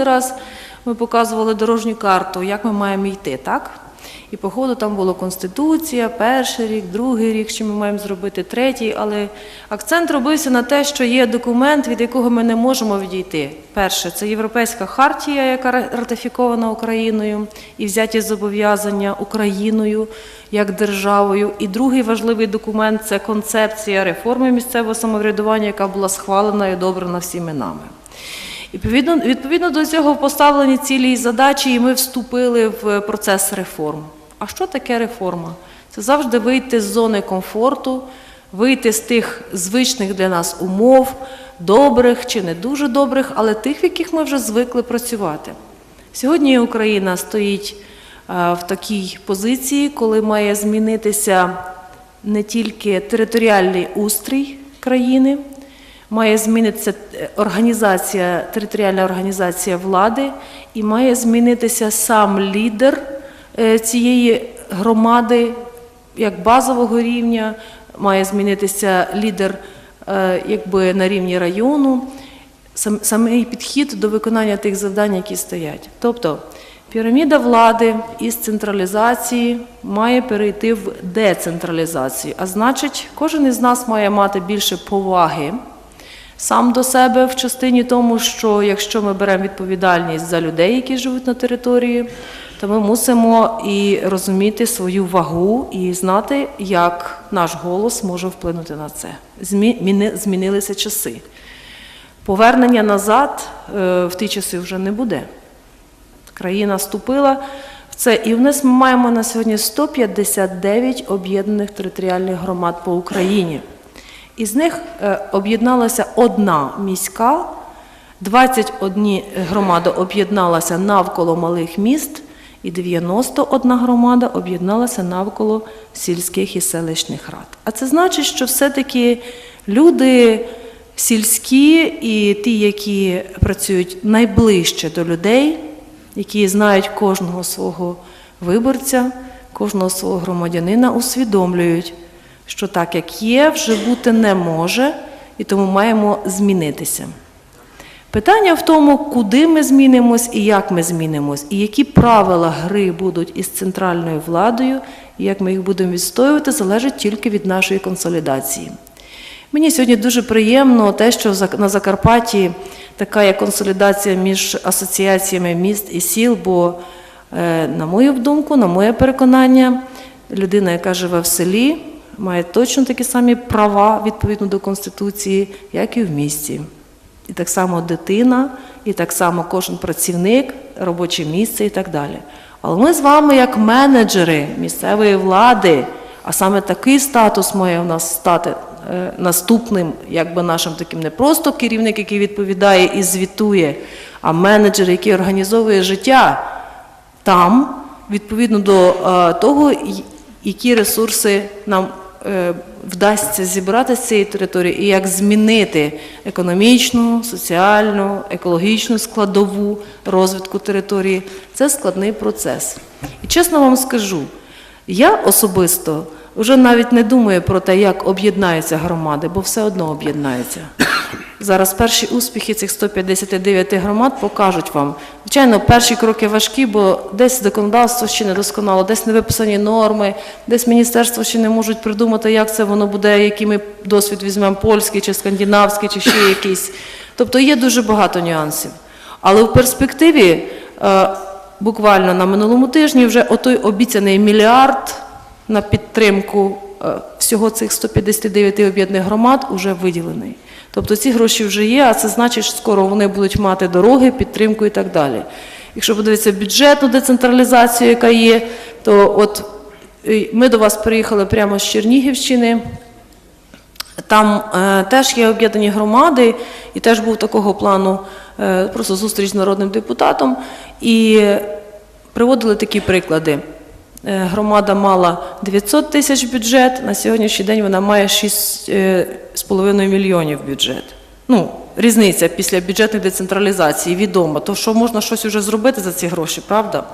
Минулий раз ми показували дорожню карту, як ми маємо йти, так? І по ходу там була Конституція, перший рік, другий рік, що ми маємо зробити, третій, але акцент робився на те, що є документ, від якого ми не можемо відійти. Перше, це Європейська хартія, яка ратифікована Україною, і взяті зобов'язання Україною як державою. І другий важливий документ це концепція реформи місцевого самоврядування, яка була схвалена і одобрена всіми нами. І відповідно, відповідно до цього поставлені цілі і задачі, і ми вступили в процес реформ. А що таке реформа? Це завжди вийти з зони комфорту, вийти з тих звичних для нас умов, добрих чи не дуже добрих, але тих, в яких ми вже звикли працювати. Сьогодні Україна стоїть в такій позиції, коли має змінитися не тільки територіальний устрій країни, має змінитися е, організація, територіальна організація влади, і має змінитися сам лідер е, цієї громади як базового рівня, має змінитися лідер е, якби на рівні району, сам, самий підхід до виконання тих завдань, які стоять. Тобто піраміда влади із централізації має перейти в децентралізацію. А значить, кожен із нас має мати більше поваги сам до себе в частині тому, що якщо ми беремо відповідальність за людей, які живуть на території, то ми мусимо і розуміти свою вагу і знати, як наш голос може вплинути на це. Змі- Змінилися часи. Повернення назад е, в ті часи вже не буде. Країна вступила в це, і в нас ми маємо на сьогодні 159 об'єднаних територіальних громад по Україні. Із них е, об'єдналася одна міська, 21 громада об'єдналася навколо малих міст, і 91 громада об'єдналася навколо сільських і селищних рад. А це значить, що все-таки люди сільські і ті, які працюють найближче до людей, які знають кожного свого виборця, кожного свого громадянина, усвідомлюють, що так, як є, вже бути не може, і тому маємо змінитися. Питання в тому, куди ми змінимось і як ми змінимось, і які правила гри будуть із центральною владою, і як ми їх будемо відстоювати, залежить тільки від нашої консолідації. Мені сьогодні дуже приємно те, що на Закарпатті така є консолідація між асоціаціями міст і сіл, бо, е, на мою думку, на моє переконання, людина, яка живе в селі, має точно такі самі права відповідно до Конституції, як і в місті. І так само дитина, і так само кожен працівник, робоче місце і так далі. Але ми з вами, як менеджери місцевої влади, а саме такий статус має у нас стати е, наступним, якби нашим таким не просто керівник, який відповідає і звітує, а менеджер, який організовує життя там, відповідно до е, того, які ресурси нам вдасться зібрати з цієї території і як змінити економічну, соціальну, екологічну складову розвитку території. Це складний процес. І чесно вам скажу, я особисто вже навіть не думаю про те, як об'єднаються громади, бо все одно об'єднаються. Зараз перші успіхи цих 159 громад покажуть вам. Звичайно, перші кроки важкі, бо десь законодавство ще не досконало, десь не виписані норми, десь міністерство ще не можуть придумати, як це воно буде, який ми досвід візьмемо польський чи скандинавський, чи ще якийсь. Тобто є дуже багато нюансів. Але в перспективі, е, буквально на минулому тижні, вже отой обіцяний мільярд на підтримку всього цих 159 об'єднаних громад вже виділений. Тобто ці гроші вже є, а це значить, що скоро вони будуть мати дороги, підтримку і так далі. Якщо подивитися бюджетну децентралізацію, яка є, то от е, ми до вас приїхали прямо з Чернігівщини. Там е, теж є об'єднані громади, і теж був такого плану е, просто зустріч з народним депутатом. І приводили такі приклади. Е, Громада мала 900 тисяч бюджет, на сьогоднішній день вона має 6,5 мільйонів бюджет. Ну, різниця після бюджетної децентралізації відома, то що можна щось вже зробити за ці гроші, правда?